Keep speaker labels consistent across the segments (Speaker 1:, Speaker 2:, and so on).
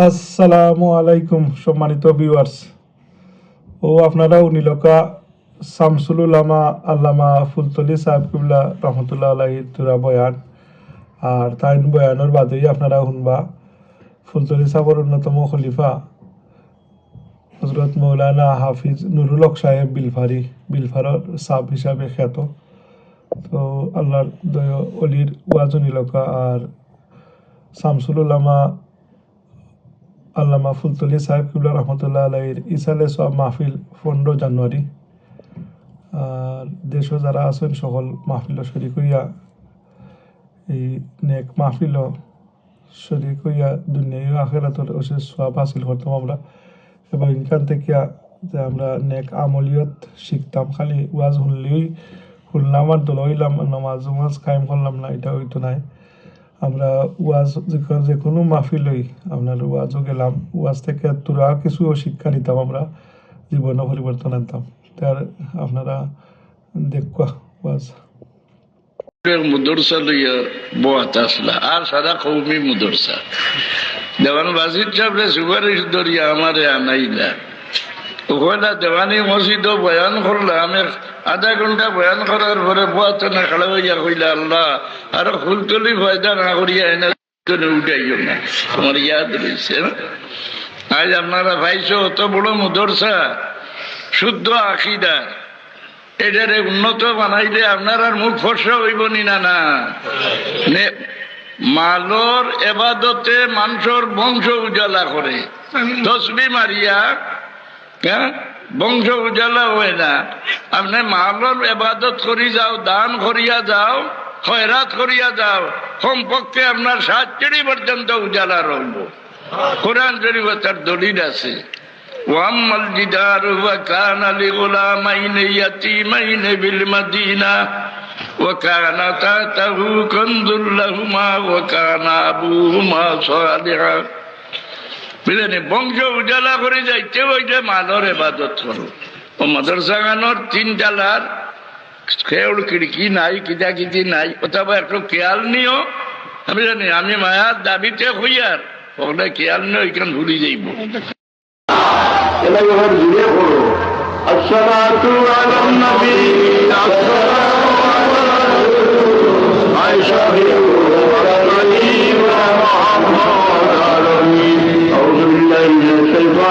Speaker 1: আসসালামু আলাইকুম সম্মানিত ভিউয়ার্স ও আপনারা নীলকা শামসুল উলামা আল্লামা ফুলতলি সাহেব কিবলা রহমতুল্লাহ আলাহি তুরা বয়ান। আর তাইন বয়ানের বাদেই আপনারা শুনবা, ফুলতলি সাহেবের অন্যতম খলিফা হজরত মৌলানা হাফিজ নুরুল হক সাহেব বিলফারি, বিলফারর সাব হিসাবে খ্যাত। তো আল্লাহর দয় অলির ওয়াজ নীলকা আর শামসুল উলামা আল্লামা ফুলতলি সাহেব কিবুল্লা রহমতুল্লাহ আলাইর ইসালে সব মাহফিল পনেরো জানুয়ারি। আর দেশও যারা আছেন সকল মাহফিল শরিক হইয়া, এই নেক মাহফিল শরিক হইয়া দুনিয়া আখেরাতর ওসে সব হাসিল করতাম আমরা। এবং এখান থেকে যে আমরা নেক আমলিয়ত শিখতাম, খালি ওয়াজ শুনলেই শুনলাম আর দোল হইলাম নামাজ উমাজ কায়েম করলাম না, এটা হইতো নাই। আমরা ওয়াজ যে- কোনো মাহফিলই আপনার ওয়াজও গেলাম, ওয়াজ থেকে তোরা কিছু শিক্ষা নিতাম আমরা, জীবনে পরিবর্তন আনতাম। তার আপনারা দেখবা ওয়াজ।
Speaker 2: মুদরসা লইয়া বোয়াত আসলা, আর সারা কৌমি মুদরসা। দেওয়ান বাসির সাহেবরে সুপারিশ ধরিয়া আমারে আনাইলা। ওখানে দেওয়ানি মসজিদ বয়ান করলাম আধা ঘণ্টা বয়ান করার পরে বোয়াত না খাড়া হইয়া কইলা, আল্লাহ, আর ফুলতলি ফয়দা না করিয়া এনে উঠাইও না। তোমার ইয়াদ রয়েছে আজ আপনারা পাইছো অত বড় মুদরসা, শুদ্ধ আকিদা, এটারে উন্নত বানাইলে আপনার আর মুখ ফর্সা হইব না না, নে- মালর এবাদতে মানুষের বংশ উজালা করে। তসবি মারিয়া হ্যাঁ বংশ উজালা হয় না আপনি মালর এবাদত করি যাও দান করিয়া যাও খয়রাত করিয়া যাও কমপক্ষে আপনার সাতচুরি পর্যন্ত উজালা রইব কোরআন শরীফ তার দলিল আছে واما الجدار وكان لغلامين يتيمين بالمدينه وكان تحته كنز لهما وكان ابوهما صالحا বুঝলেন বংশ উজালা করে যাইতে হইলে মালর এবাদত করো। ও মাদ্রাসা গানোর তিন জালার খেউড় খিড়কি নাই কিতা কিতি নাই, অথবা একটু খেয়াল নিও। আমি জানি, আমি মায়ার দাবিতে হইয়ার ওখানে খেয়াল নিও ওইখান ভুলি যাইব।
Speaker 3: এবার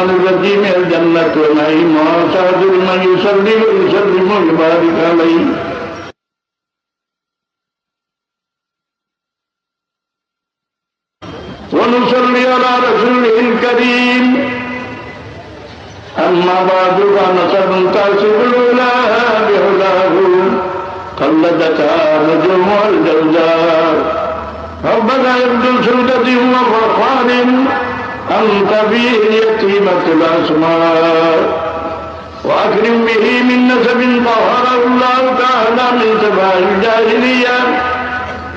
Speaker 3: الشيطان الرجيم الجنة نعيم وسعد من يصلي ويسلم ويبارك عليه. ونصلي على رسوله الكريم أما بعد فنصب تاسب الأولى بهداه. قلدتها نجوم الجوزاء. ربنا يبدو سودة وفرقان. أنت فيه الأسماء. وأكرم به من نسب طهره الله تعالى من سبع الجاهلية.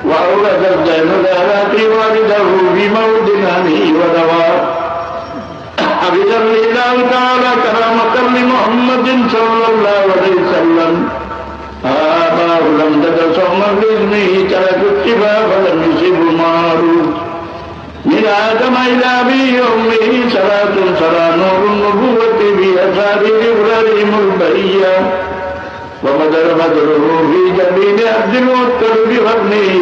Speaker 3: وأورث الزين الآلات والده في موت هني ودواء حفظ الله تعالى كرامة لمحمد صلى الله عليه وسلم. آباه لم تد صوما بإذنه ترك معروف من آدم إلى أبي أمه صلاة صلاة نور النبوة في أسابير إبراهيم البرية وبدر بدره في جبين عبد المطلب بفضله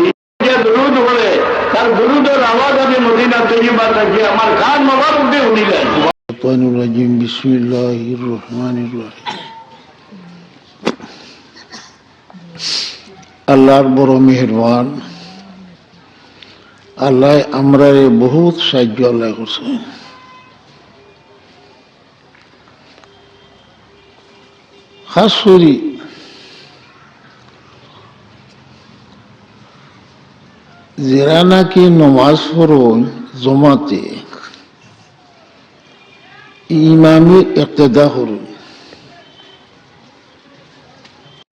Speaker 3: যে দুরুদ বলে তার দুরুদের আওয়াজ আমি মদিনা তৈবা থাকি আমার কান মোবারক দিয়ে উনিলেন
Speaker 4: الشيطان الرجيم بسم الله الرحمن الرحيم আল্লাহর বড় মেহরবান আল্লাহ আমরা বহুত সাহায্য আল্লাহ করছে। খাস করি যারা নাকি নমাজ পড়ন জমাতে ইমামি ইক্তেদা করুন।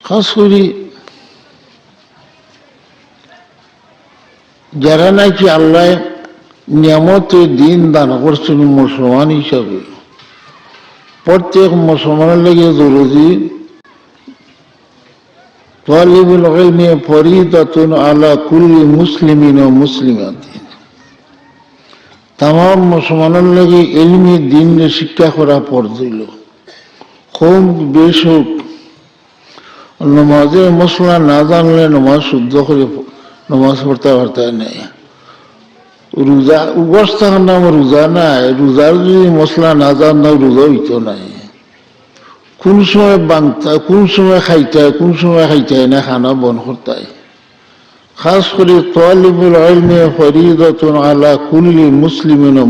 Speaker 4: খাস করি যারা নাকি আল্লাহ নিয়ামত দিন দান করছেন মুসলমান হিসাবে, প্রত্যেক মুসলমানের লাগে জরুরি তালিবুল ইলমি ফরিদাতুন আলা কুল্লি মুসলিমিন ও মুসলিমাতিন তাম মুসলমানের লাগে এলমি দিন শিক্ষা করা পড়ছিল হোম বেশ হোক নমাজে মশলা না জানলে নমাজ শুদ্ধ করে নমাজ পড়তে পারতে নাই। রোজা উপবাস থাকার নাম রোজা নাই। রোজার যদি মশলা না জানলে রোজা হইতো নাই। কোন সময় বাংতা কোন সময় খাইতায়, কোন সময় খাইতায় না খানা বন করতায়। খাস করে তোয়ালিবুল আলমে ফরিদাতুন আলা কুল্লি মুসলিমিন ও